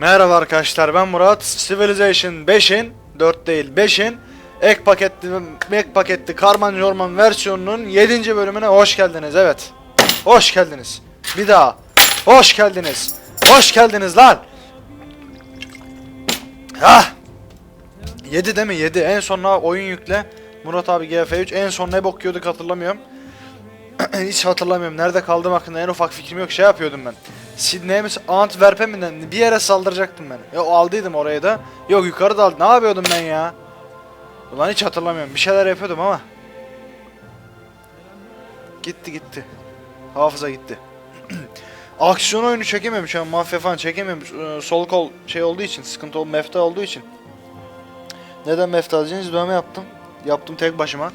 Merhaba arkadaşlar ben Murat. Civilization 5'in 4 değil 5'in ek paketli ek paketli Karman Jorman versiyonunun 7. bölümüne hoş geldiniz. Evet. Hoş geldiniz. Bir daha. Hoş geldiniz. Hoş geldiniz lan. Ah. 7 değil mi? 7. En sonuna oyun yükle. Murat abi GF3 en son ne bok hatırlamıyorum. Hiç hatırlamıyorum. Nerede kaldım hakkında en ufak fikrim yok. Şey yapıyordum ben. Sydney'e mi? Antwerp'e mi? Bir yere saldıracaktım ben. Ya aldıydım orayı da. Yok yukarıda aldım. Ne yapıyordum ben ya? Ulan hiç hatırlamıyorum. Bir şeyler yapıyordum ama. Gitti gitti. Hafıza gitti. Aksiyon oyunu çekemiyorum şu. Mafya falan çekemiyorum. Ee, Sol kol şey olduğu için. Sıkıntı ol mefta olduğu için. Neden mefta alacaksınız? Dövme yaptım. Yaptım tek başıma.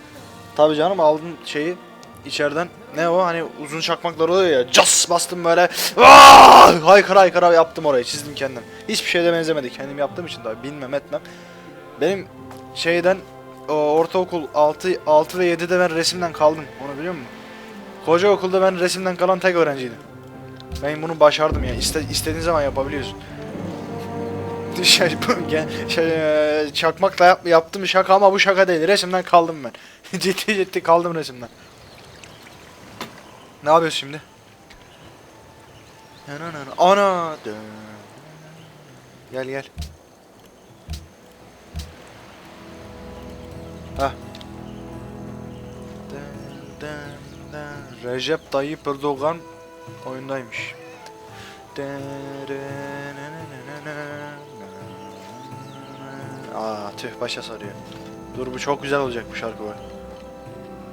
Tabii canım aldım şeyi içeriden. Ne o hani uzun çakmaklar oluyor ya. Cas bastım böyle. Aaah! Haykıra haykıra yaptım orayı. Çizdim kendim. Hiçbir şeyde benzemedi. Kendim yaptığım için tabii bilmem etmem. Benim şeyden o, ortaokul 6 6 ve 7'de ben resimden kaldım. Onu biliyor musun? Koca okulda ben resimden kalan tek öğrenciydim. Ben bunu başardım ya. İste, istediğin zaman yapabiliyorsun. Şey, şey, eee, çakmakla yap, yaptığım şaka ama bu şaka değil. Resimden kaldım ben. ciddi ciddi kaldım resimden. Ne yapıyorsun şimdi? Ana. Gel gel. Dın. Recep Tayyip Erdoğan oyundaymış. Aa tüh başa sarıyor. Dur bu çok güzel olacak bu şarkı bu.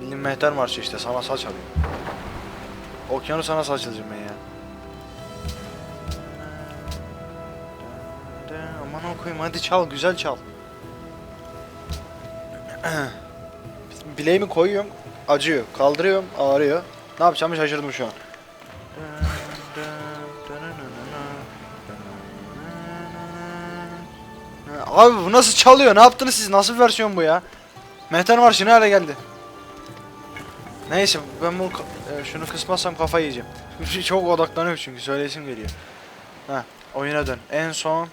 Bildiğin mehter marşı işte sana saç çalıyor. Okyanus sana saç çalacağım ben ya. Aman okuyayım hadi çal güzel çal. Bileğimi koyuyorum acıyor. Kaldırıyorum ağrıyor. Ne yapacağımı şaşırdım şu an. Abi bu nasıl çalıyor? Ne yaptınız siz? Nasıl bir versiyon bu ya? Mehter Marşı ne hale geldi? Neyse ben bu ka- e, şunu kısmazsam kafayı yiyeceğim. Çok odaklanıyorum çünkü söylesim geliyor. Ha oyuna dön. En son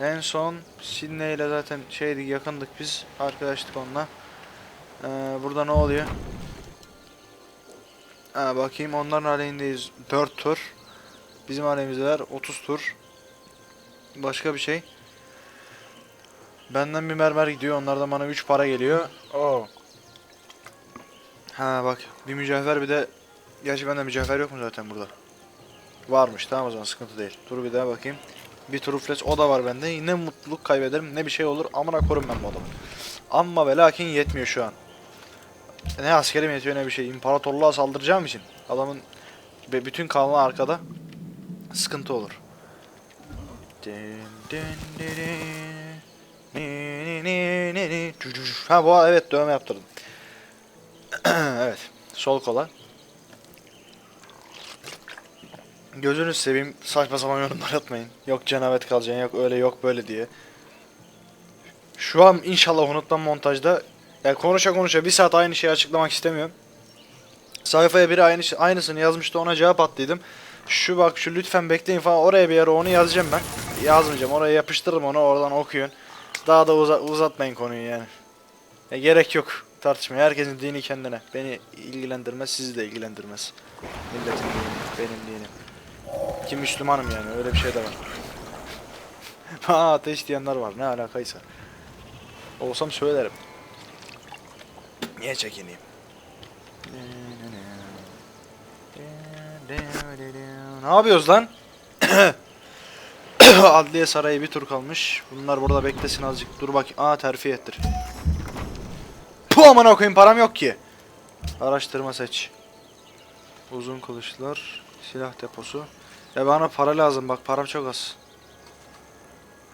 en son Sydney ile zaten şeydik yakındık biz arkadaşlık onunla. Ee, burada ne oluyor? Ha bakayım onların aleyhindeyiz 4 tur. Bizim aleyhimizdeler 30 tur. Başka bir şey. Benden bir mermer gidiyor. Onlardan bana 3 para geliyor. Oo. Ha bak bir mücevher bir de Gerçi bende mücevher yok mu zaten burada? Varmış tamam o zaman sıkıntı değil. Dur bir daha bakayım. Bir turu flash o da var bende. Ne mutluluk kaybederim ne bir şey olur. Amına korum ben bu adamı. Amma ve lakin yetmiyor şu an. Ne askerim yetiyor ne bir şey. İmparatorluğa saldıracağım için. Adamın bütün kanlı arkada. Sıkıntı olur. Ha bu evet dövme yaptırdım. evet. Sol kola. Gözünüzü seveyim saçma sapan yorumlar atmayın. Yok cenabet kalacaksın yok öyle yok böyle diye. Şu an inşallah unutmam montajda. Yani konuşa konuşa bir saat aynı şeyi açıklamak istemiyorum. Sayfaya biri aynı, aynısını yazmıştı ona cevap attıydım. Şu bak şu lütfen bekleyin falan oraya bir yere onu yazacağım ben. Yazmayacağım oraya yapıştırırım onu oradan okuyun. Daha da uza- uzatmayın konuyu yani. Ya gerek yok tartışmaya. Herkesin dini kendine. Beni ilgilendirmez, sizi de ilgilendirmez. Milletin dini, benim dinim. Ki Müslümanım yani öyle bir şey de var. Ha ateş diyenler var ne alakaysa. Olsam söylerim. Niye çekineyim? Ne yapıyoruz lan? Adliye sarayı bir tur kalmış. Bunlar burada beklesin azıcık. Dur bak. Aa terfi ettir. Puh amına koyayım param yok ki. Araştırma seç. Uzun kılıçlar, silah deposu. Ya bana para lazım bak param çok az.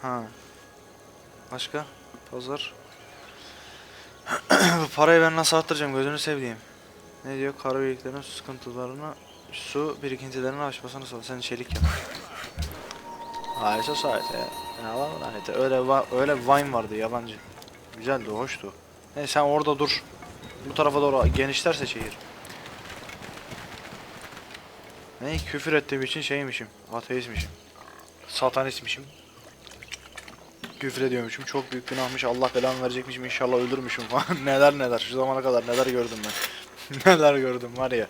Ha. Başka? Pazar. Bu parayı ben nasıl arttıracağım gözünü sevdiğim. Ne diyor? Kara birliklerin su sıkıntılarını, su birikintilerini aşmasını sağ. Sen çelik yap. High Society. Lan laneti. Öyle öyle Vine vardı yabancı. Güzeldi, hoştu. Neyse sen orada dur. Bu tarafa doğru genişlerse şehir. Ne küfür ettiğim için şeymişim. Ateistmişim. Satanistmişim. Küfür ediyormuşum. Çok büyük günahmış. Allah belamı verecekmişim. İnşallah ölürmüşüm falan. neler neler. Şu zamana kadar neler gördüm ben. neler gördüm var ya.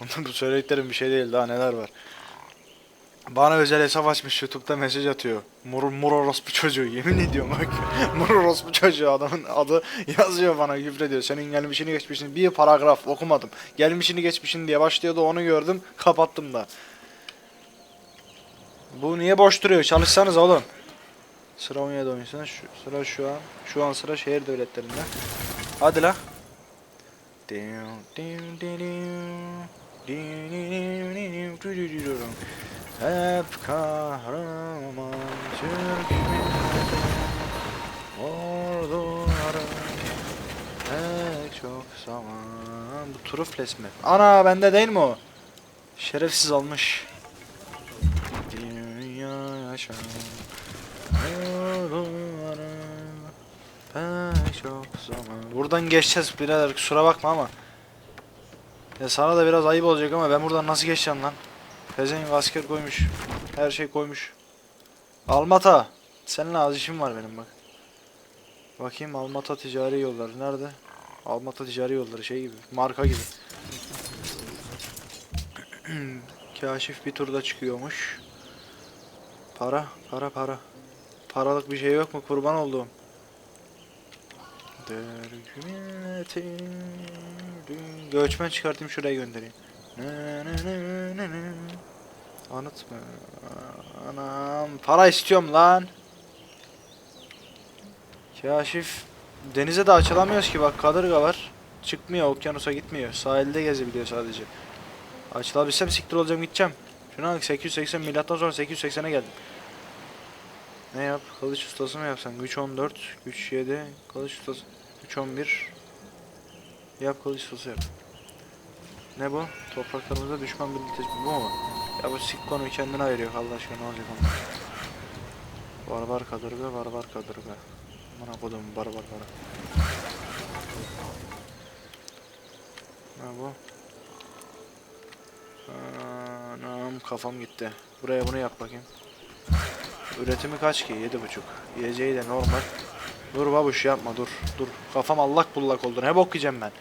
Bunlar bu söylediklerim bir şey değil. Daha neler var. Bana özel hesap açmış YouTube'da mesaj atıyor. Mur, mur orospu çocuğu yemin ediyorum bak. mur orospu çocuğu adamın adı yazıyor bana küfrediyor. Senin gelmişini geçmişini bir paragraf okumadım. Gelmişini geçmişini diye başlıyordu onu gördüm kapattım da. Bu niye boş duruyor? Çalışsanız oğlum. Sıra 17 oyuncusunun şu, sıra şu an. Şu an sıra şehir devletlerinde. Hadi la. Hep kahraman Türk Orduları Pek çok zaman Bu Trufles mi? Ana bende değil mi o? Şerefsiz almış Dünya yaşam Orduları Pek çok zaman Buradan geçeceğiz birader kusura bakma ama Ya sana da biraz ayıp olacak ama ben buradan nasıl geçeceğim lan? Pezevenk asker koymuş. Her şey koymuş. Almata. Seninle az işim var benim bak. Bakayım Almata ticari yolları nerede? Almata ticari yolları şey gibi. Marka gibi. Kaşif bir turda çıkıyormuş. Para, para, para. Paralık bir şey yok mu kurban olduğum? Göçmen çıkartayım şuraya göndereyim. Anıtma. Anam para istiyorum lan. Kaşif denize de açılamıyoruz ki bak kadırga var. Çıkmıyor okyanusa gitmiyor. Sahilde gezebiliyor sadece. Açılabilsem siktir olacağım gideceğim. Şuna bak 880 milattan sonra 880'e geldim. Ne yap? Kılıç ustası mı yapsan? Güç 14, güç 7, kılıç ustası. Güç 11. Yap kılıç ustası yap. Ne bu? Topraklarımızda düşman birlikte bu mu? Ya bu Sikko'nu kendine ayırıyor Allah aşkına ne olacak onda? Barbar kadırga, barbar kadırga. Bana kodum barbar para. Ne bu? Anam kafam gitti. Buraya bunu yap bakayım. Üretimi kaç ki? Yedi buçuk. Yiyeceği de normal. Dur babuş yapma dur. Dur. Kafam allak bullak oldu. Ne bok yiyeceğim ben?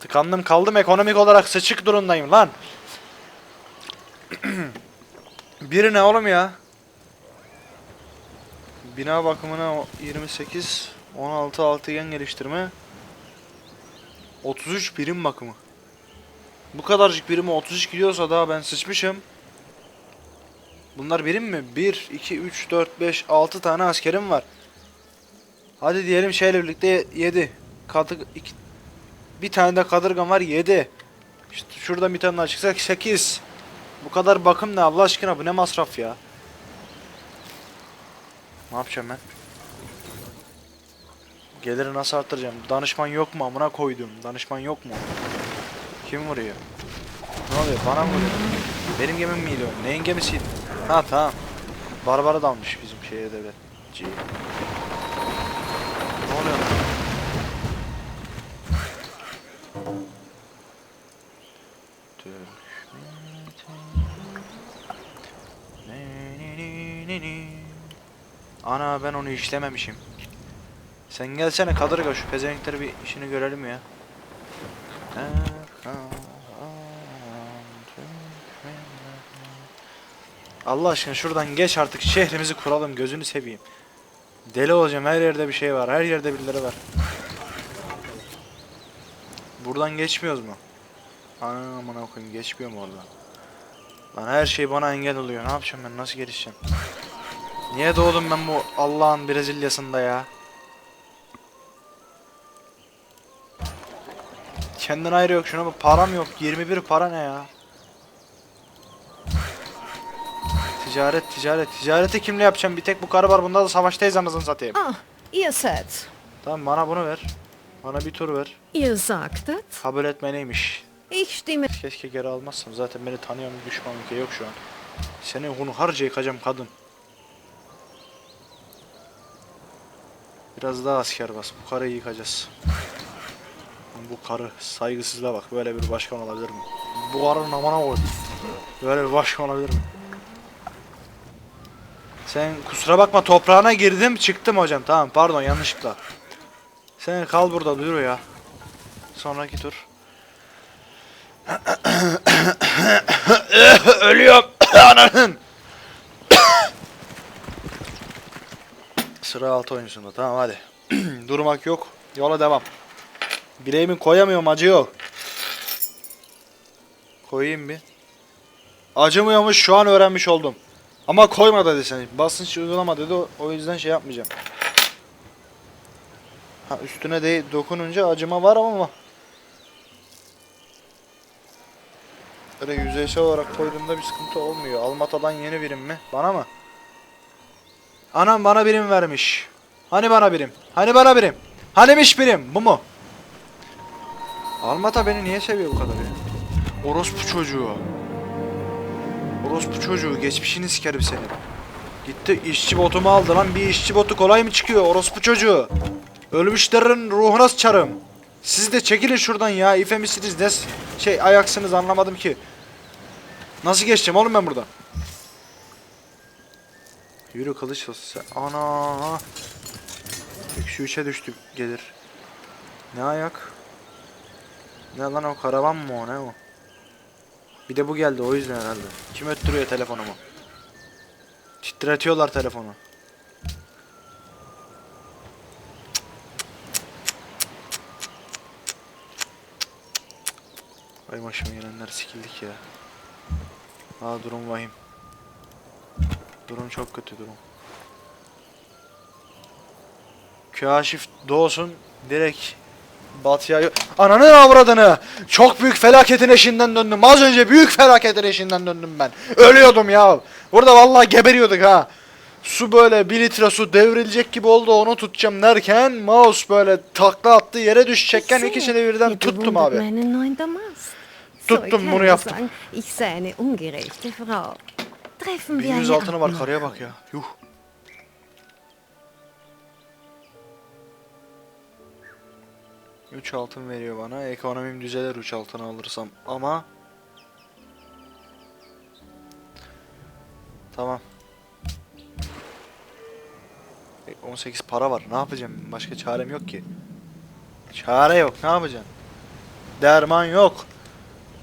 Tıkandım kaldım ekonomik olarak sıçık durumdayım lan. Biri ne oğlum ya? Bina bakımına o 28, 16 altıgen geliştirme. 33 birim bakımı. Bu kadarcık birime 33 gidiyorsa daha ben sıçmışım. Bunlar birim mi? 1, 2, 3, 4, 5, 6 tane askerim var. Hadi diyelim şeyle birlikte 7. Katı, iki, bir tane de kadırgam var 7. İşte şuradan bir tane daha çıksak 8. Bu kadar bakım ne Allah aşkına bu ne masraf ya. Ne yapacağım ben? Geliri nasıl arttıracağım? Danışman yok mu amına koydum? Danışman yok mu? Kim vuruyor? Ne oluyor? Bana mı vuruyor? Benim gemim miydi o? Neyin gemisiydi? Ha tamam. Barbara dalmış bizim şeye devlet. Ne oluyor Ana ben onu işlememişim. Sen gelsene kadırga şu pezevenkleri bir işini görelim ya. Allah aşkına şuradan geç artık şehrimizi kuralım gözünü seveyim. Deli olacağım her yerde bir şey var her yerde birileri var. Buradan geçmiyoruz mu? Ana amına koyayım geçmiyor mu oradan? Lan her şey bana engel oluyor. Ne yapacağım ben? Nasıl gelişeceğim? Niye doğdum ben bu Allah'ın Brezilya'sında ya? Kendine ayrı yok şuna bak. Param yok. 21 para ne ya? Ticaret, ticaret. Ticareti kimle yapacağım? Bir tek bu karı var. Bunda da savaştayız anasını satayım. Ah, ihr seid. Tamam bana bunu ver. Bana bir tur ver. Ihr sagtet, Kabul etme neymiş? ich stimme. Keşke geri almazsam. Zaten beni tanıyan bir düşmanım ki yok şu an. Seni hunharca yıkacağım kadın. Biraz daha asker bas. Bu karıyı yıkacağız. Bu karı saygısızlığa bak. Böyle bir başkan olabilir mi? Bu karının amana koy. Böyle bir başkan olabilir mi? Sen kusura bakma toprağına girdim çıktım hocam. Tamam pardon yanlışlıkla. Sen kal burada dur ya. Sonraki tur. Ölüyorum. Ananın. Sıra altı oyuncusunda. Tamam hadi. Durmak yok. Yola devam. Bileğimi koyamıyorum acıyor. Koyayım bir. Acımıyormuş şu an öğrenmiş oldum. Ama koyma dedi seni. Basınç uygulama dedi o, yüzden şey yapmayacağım. Ha üstüne de dokununca acıma var ama Böyle yüzeysel olarak koyduğumda bir sıkıntı olmuyor. Almata'dan yeni birim mi? Bana mı? Anam bana birim vermiş. Hani bana birim? Hani bana birim? Hanimiş birim? Bu mu? Almata beni niye seviyor bu kadar ya? Orospu çocuğu. Orospu çocuğu. Geçmişini sikerim seni. Gitti işçi botumu aldı lan. Bir işçi botu kolay mı çıkıyor? Orospu çocuğu. Ölmüşlerin ruhuna sıçarım. Siz de çekilin şuradan ya. İfe misiniz? Ne şey ayaksınız anlamadım ki. Nasıl geçeceğim oğlum ben buradan? Yürü kılıç sen. Ana. Eksi üçe düştük gelir. Ne ayak? Ne lan o karavan mı o ne o? Bir de bu geldi o yüzden herhalde. Kim öttürüyor telefonumu? Titretiyorlar telefonu. Ay başıma gelenler sikildik ya. Aa durum vahim. Durum çok kötü durum. Kaşif doğsun direkt batıya Ananın avradını! Çok büyük felaketin eşinden döndüm. Az önce büyük felaketin eşinden döndüm ben. Ölüyordum ya. Burada vallahi geberiyorduk ha. Su böyle bir litre su devrilecek gibi oldu onu tutacağım derken mouse böyle takla attı yere düşecekken ikisini birden tuttum abi. Tuttum, bunu yaptım. sagen, ich sei eine ungerechte Frau. Treffen wir 1100 eine altını var karıya bak ya. Yuh. Üç altın veriyor bana. Ekonomim düzelir üç altını alırsam. Ama Tamam. E, 18 para var. Ne yapacağım? Başka çarem yok ki. Çare yok. Ne yapacaksın? Derman yok.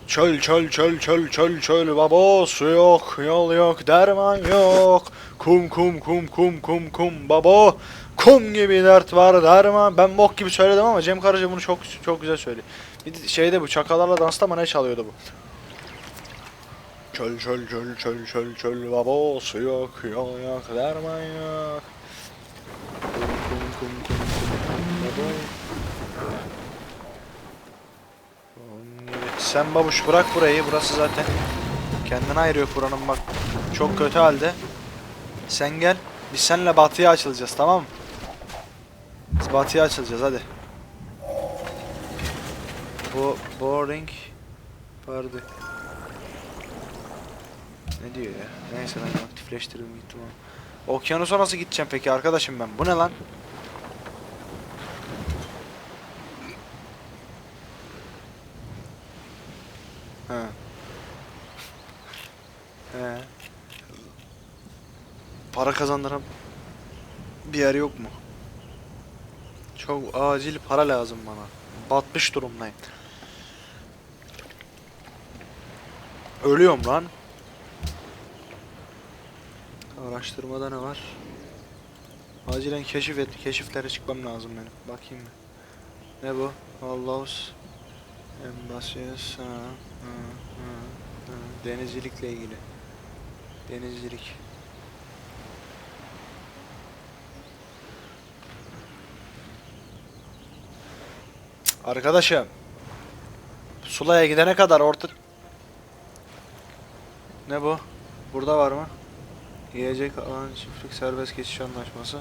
Çöl çöl çöl çöl çöl çöl babo su yok yol yok derman yok. Kum kum kum kum kum kum babo kum gibi dert var derman. Ben bok gibi söyledim ama Cem Karaca bunu çok çok güzel söylüyor. Bir de şeyde bu çakalarla dansta mı ne çalıyordu bu? Çöl çöl çöl çöl çöl çöl babo su yok yol yok derman yok. Kum kum kum kum kum babo sen babuş bırak burayı. Burası zaten kendine ayırıyor buranın bak. Çok kötü halde. Sen gel. Biz seninle batıya açılacağız tamam mı? Biz batıya açılacağız hadi. Bu boring vardı. Ne diyor ya? Neyse ben aktifleştirdim gittim ama. Okyanusa nasıl gideceğim peki arkadaşım ben? Bu ne lan? He. He. Para kazandıran bir yer yok mu? Çok acil para lazım bana. Batmış durumdayım. Ölüyorum lan. Araştırmada ne var? Acilen keşif et, keşiflere çıkmam lazım benim. Bakayım mı? Ne bu? Allahus. Ha. Denizcilikle ilgili. Denizcilik. Arkadaşım. Sula'ya gidene kadar orta... Ne bu? Burada var mı? Yiyecek alan çiftlik serbest geçiş anlaşması.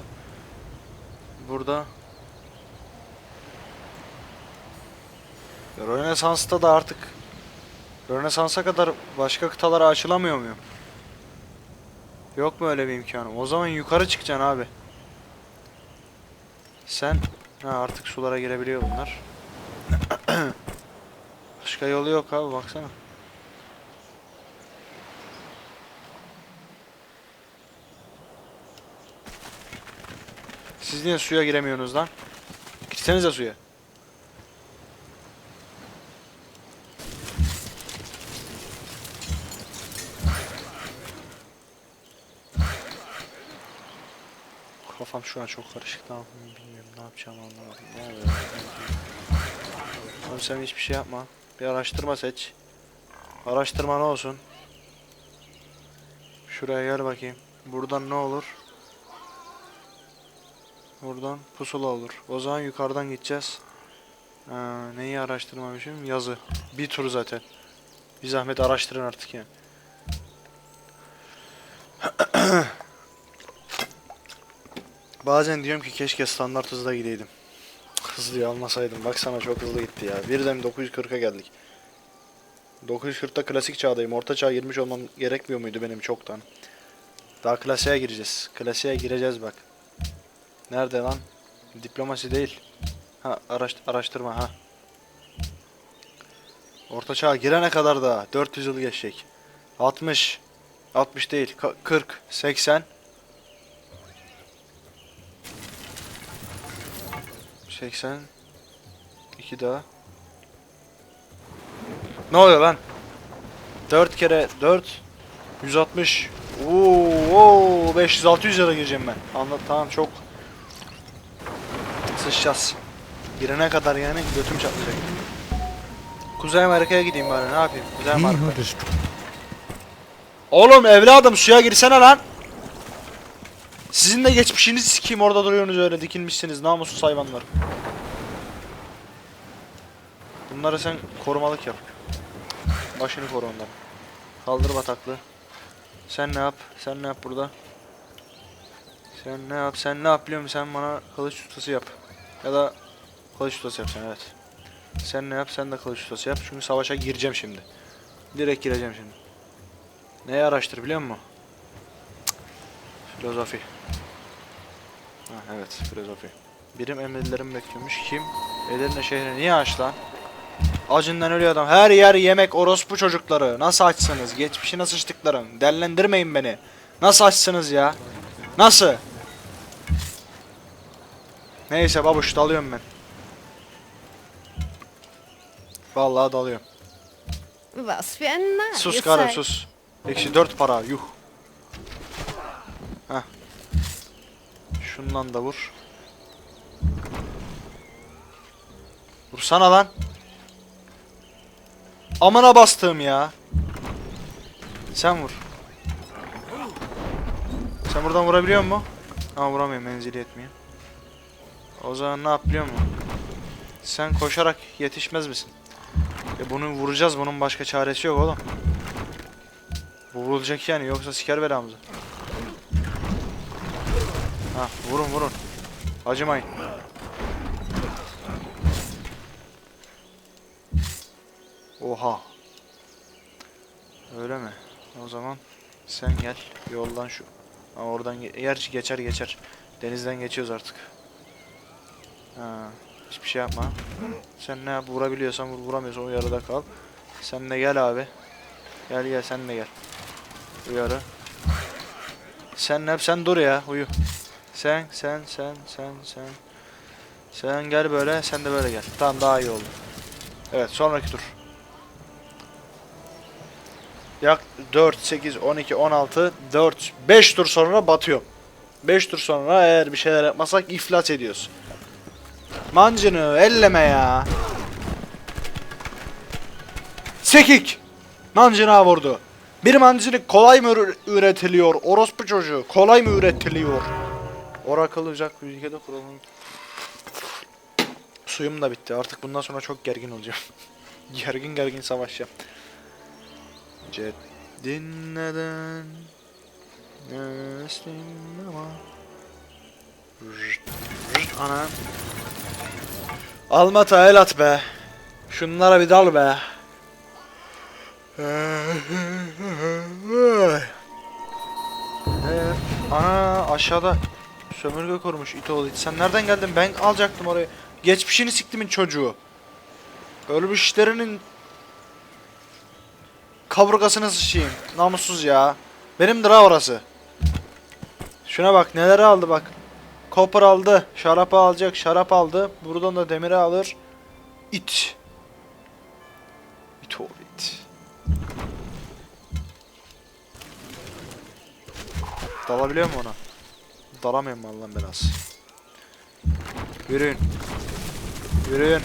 Burada Rönesans'ta da artık Rönesans'a kadar başka kıtalara açılamıyor muyum? Yok mu öyle bir imkanım? O zaman yukarı çıkacaksın abi. Sen ha artık sulara girebiliyor bunlar. Başka yolu yok abi baksana. Siz niye suya giremiyorsunuz lan? Girsenize suya. Kafam şu an çok karışık. Ne yapayım bilmiyorum. Ne yapacağım anlamadım. Ne oluyor? Oğlum sen hiçbir şey yapma. Bir araştırma seç. Araştırma ne olsun? Şuraya gel bakayım. Buradan ne olur? Buradan pusula olur. O zaman yukarıdan gideceğiz. Ha, neyi araştırmamışım? Yazı. Bir tur zaten. Bir zahmet araştırın artık yani. Bazen diyorum ki keşke standart hızla gideydim. Hızlıyı almasaydım. Baksana çok hızlı gitti ya. Birden 940'a geldik. 940'ta klasik çağdayım. Orta çağa girmiş olmam gerekmiyor muydu benim çoktan? Daha klasiğe gireceğiz. Klasiğe gireceğiz bak. Nerede lan? Diplomasi değil. Ha araş, araştırma ha. Orta çağa girene kadar da 400 yıl geçecek. 60 60 değil. ka- 40 80 80 2 daha. Ne oluyor lan? 4 kere 4 160 Oo, oo 500 600 lira gireceğim ben. Anlat tamam çok sıçacağız. Girene kadar yani götüm çatlayacak. Kuzey Amerika'ya gideyim bari ne yapayım? Kuzey Amerika. Oğlum evladım suya girsene lan. Sizin de geçmişinizi sikeyim orada duruyorsunuz öyle dikilmişsiniz namussuz hayvanlar. Bunları sen korumalık yap. Başını koru ondan. Kaldır bataklığı. Sen ne yap? Sen ne yap burada? Sen ne yap? Sen ne yap biliyor musun? Sen bana kılıç ustası yap. Ya da kılıç ustası yap sen evet. Sen ne yap? Sen de kılıç ustası yap. Çünkü savaşa gireceğim şimdi. Direkt gireceğim şimdi. Neyi araştır biliyor musun? Filozofi. Ha, evet filozofi. Birim emirlerim bekliyormuş. Kim? Edirne şehri niye aç lan? Acından ölüyor adam. Her yer yemek orospu çocukları. Nasıl açsınız? Geçmişine sıçtıklarım. Dellendirmeyin beni. Nasıl açsınız ya? Nasıl? Neyse babuş dalıyorum ben. Vallahi dalıyorum. Was für ein Narr Sus karı sus. Eksi 4 para yuh. Heh. Şundan da vur. Vursana lan. Amına bastığım ya. Sen vur. Sen buradan vurabiliyor musun? Ama vuramıyorum menzili yetmiyor. O zaman ne yap biliyor musun? Sen koşarak yetişmez misin? E bunu vuracağız bunun başka çaresi yok oğlum. Bu vurulacak yani yoksa siker belamızı. Ha vurun vurun. Acımayın. Oha. Öyle mi? O zaman sen gel yoldan şu. Ha, oradan ge- gerçi geçer geçer. Denizden geçiyoruz artık. Ha, hiçbir şey yapma. Sen ne yap vurabiliyorsan vur vuramıyorsan o yarıda kal. Sen de gel abi. Gel gel sen de gel. Uyarı. Sen ne yap sen dur ya uyu. Sen sen sen sen sen. Sen gel böyle sen de böyle gel. Tamam daha iyi oldu. Evet sonraki tur. Yak 4, 8, 12, 16, 4, 5 tur sonra batıyor. 5 tur sonra eğer bir şeyler yapmasak iflas ediyoruz. Mancını elleme ya. Sekik. Mancına vurdu. Bir mancınık kolay mı ür- üretiliyor? Orospu çocuğu kolay mı üretiliyor? Oracle ocak bir ülkede kurulun. Suyum da bitti. Artık bundan sonra çok gergin olacağım. gergin gergin savaşacağım. Cet dinleden Neslim ama. Ana. Almata el at be. Şunlara bir dal be. Ee, ana aşağıda sömürge kurmuş it oğlu it. Sen nereden geldin? Ben alacaktım orayı. Geçmişini siktimin çocuğu. Ölmüşlerinin kaburgasını sıçayım. Namussuz ya. Benimdir ha orası. Şuna bak neler aldı bak. Copper aldı. Şarap alacak. Şarap aldı. Buradan da demiri alır. İt. İt it. Dalabiliyor mu ona? Dalamıyorum mu Allah'ın belası. Yürüyün. Yürüyün.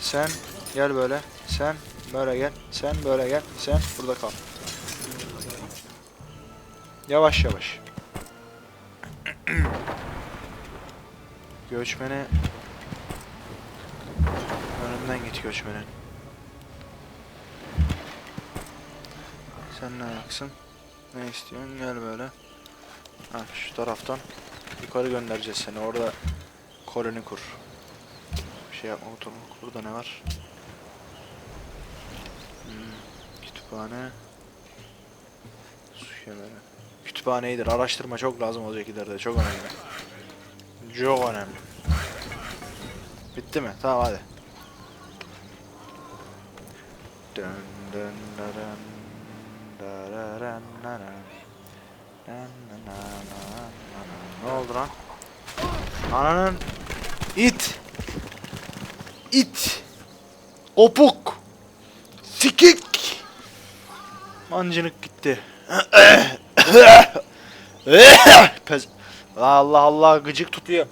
Sen gel böyle. Sen böyle gel. Sen böyle gel. Sen burada kal. Yavaş yavaş. Göçmeni önünden git göçmenin. Sen ne ayaksın? Ne istiyorsun? Gel böyle. Ha şu taraftan yukarı göndereceğiz seni. Orada koloni kur. Bir şey yapma oturma. Burada ne var? Hmm, kütüphane. Su kemeri. Kütüphane iyidir. Araştırma çok lazım olacak ileride. Çok önemli. Çok önemli. Bitti mi? Tamam hadi. Dön dararan naran. Nan nan nan nan nan. Ne oldu lan? Ananın it it opuk sikik mancınık gitti. Pez Allah Allah gıcık tutuyor.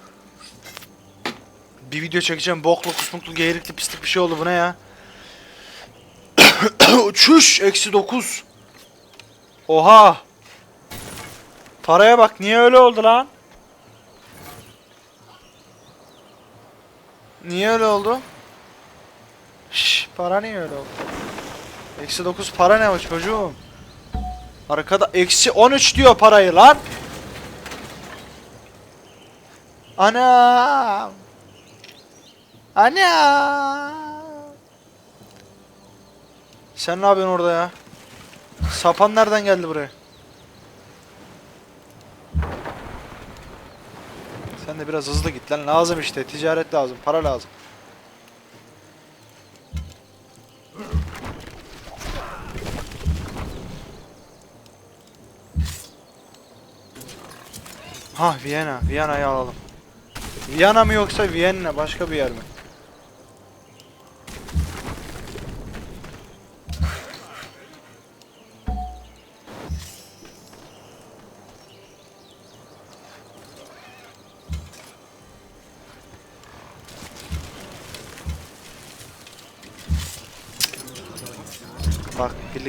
Bir video çekeceğim boklu kusmuklu geğirikli pislik bir şey oldu bu ne ya? Çüş eksi 9. Oha. Paraya bak niye öyle oldu lan? Niye öyle oldu? Şş, para niye öyle oldu? Eksi 9 para ne o çocuğum? Arkada eksi 13 diyor parayı lan. Ana. Ana. Sen ne yapıyorsun orada ya? Sapan nereden geldi buraya? Sen de biraz hızlı git lan. Lazım işte. Ticaret lazım. Para lazım. Ha Viyana. Viyana'yı alalım. Viyana mı yoksa Viyana başka bir yer mi?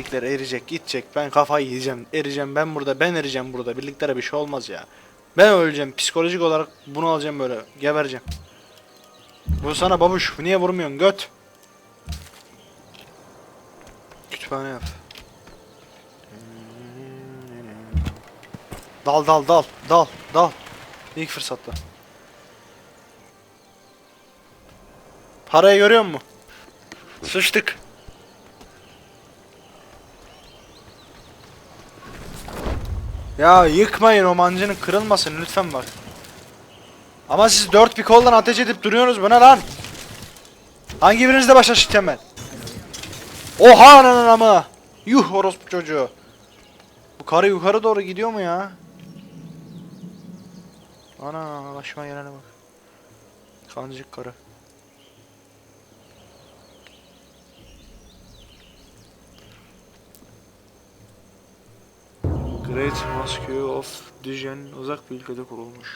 Birlikler eriyecek gidecek ben kafayı yiyeceğim eriyeceğim ben burada ben eriyeceğim burada birliklere bir şey olmaz ya. Ben öleceğim psikolojik olarak bunu alacağım böyle gebereceğim. Bu sana babuş niye vurmuyorsun göt? Kütüphane yap. Dal dal dal dal dal. İlk fırsatta. Parayı görüyor musun? Sıçtık. Ya yıkmayın o mancının kırılmasın lütfen bak. Ama siz dört bir koldan ateş edip duruyorsunuz buna lan. Hangi birinizde başa şişeceğim ben? Oha ananın ama. Yuh orospu çocuğu. Bu karı yukarı doğru gidiyor mu ya? Ana başıma gelene bak. Kancık karı. Great Mosque of Dijon uzak bir ülkede kurulmuş.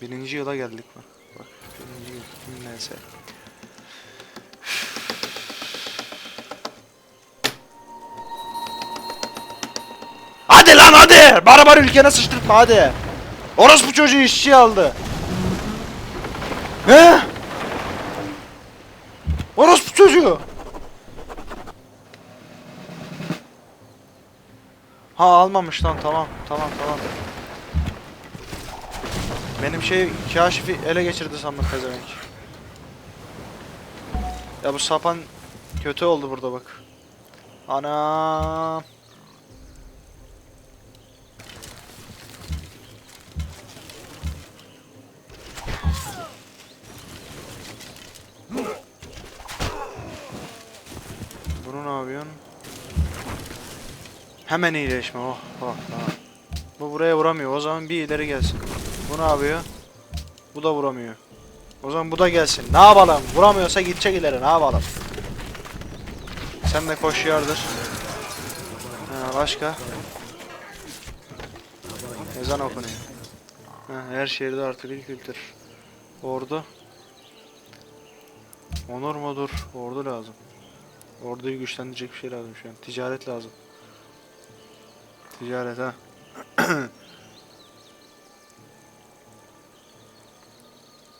Birinci yıla geldik mi? Bak birinci yıl. Neyse. Hadi lan hadi! Barbar ülkene sıçtırtma hadi! Orospu çocuğu işçi aldı. He? Orospu çocuğu! Ha almamış lan tamam tamam tamam. Benim şey kaşifi ele geçirdi sandım pezevenk. Ya bu sapan kötü oldu burada bak. Ana. Bunu ne yapıyorsun? Hemen iyileşme. Oh, oh, oh. Bu buraya vuramıyor. O zaman bir ileri gelsin. Bu ne yapıyor? Bu da vuramıyor. O zaman bu da gelsin. Ne yapalım? Vuramıyorsa gidecek ileri. Ne yapalım? Sen de koş yardır. Ha, başka? Ezan okunuyor. Ha, her şehirde artık bir kültür. Ordu. Onur mudur? Ordu lazım. Orduyu güçlendirecek bir şey lazım şu an. Ticaret lazım. Ticaret ha.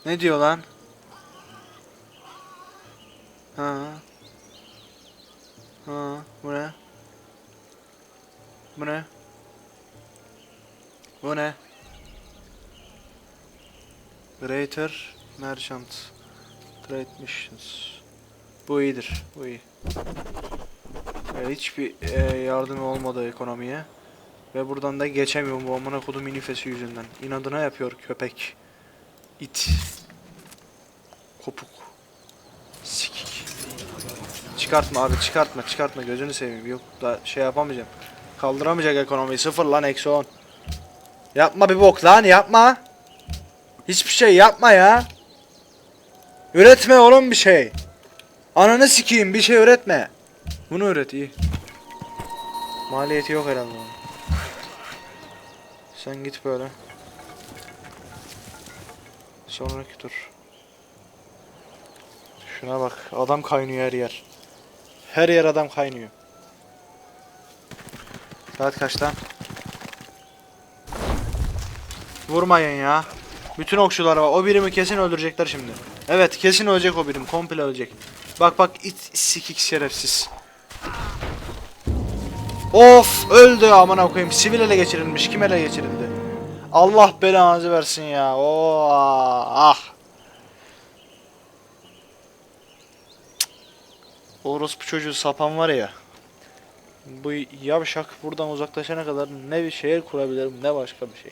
ne diyor lan? Ha. Ha, bu ne? Bu ne? Bu ne? Greater Merchant Trade Missions Bu iyidir, bu iyi. Ee, hiçbir e, yardım olmadı ekonomiye. Ve buradan da geçemiyorum bu amına kodum inifesi yüzünden. İnadına yapıyor köpek. İt. Kopuk. Sikik. Çıkartma abi çıkartma çıkartma gözünü seveyim. Yok da şey yapamayacağım. Kaldıramayacak ekonomiyi sıfır lan eksi 10. Yapma bir bok lan yapma. Hiçbir şey yapma ya. Üretme oğlum bir şey. Ananı sikeyim bir şey üretme. Bunu üret iyi. Maliyeti yok herhalde. Sen git böyle. Sonraki tur. Şuna bak. Adam kaynıyor her yer. Her yer adam kaynıyor. Saat kaç lan? Vurmayın ya. Bütün okçular var. O birimi kesin öldürecekler şimdi. Evet kesin ölecek o birim. Komple ölecek. Bak bak it sikik şerefsiz. Of öldü amına koyayım. Sivil ele geçirilmiş. Kim ele geçirildi? Allah belanızı versin ya. Oo ah. O Orospu çocuğu sapan var ya. Bu yavşak buradan uzaklaşana kadar ne bir şehir kurabilirim ne başka bir şey.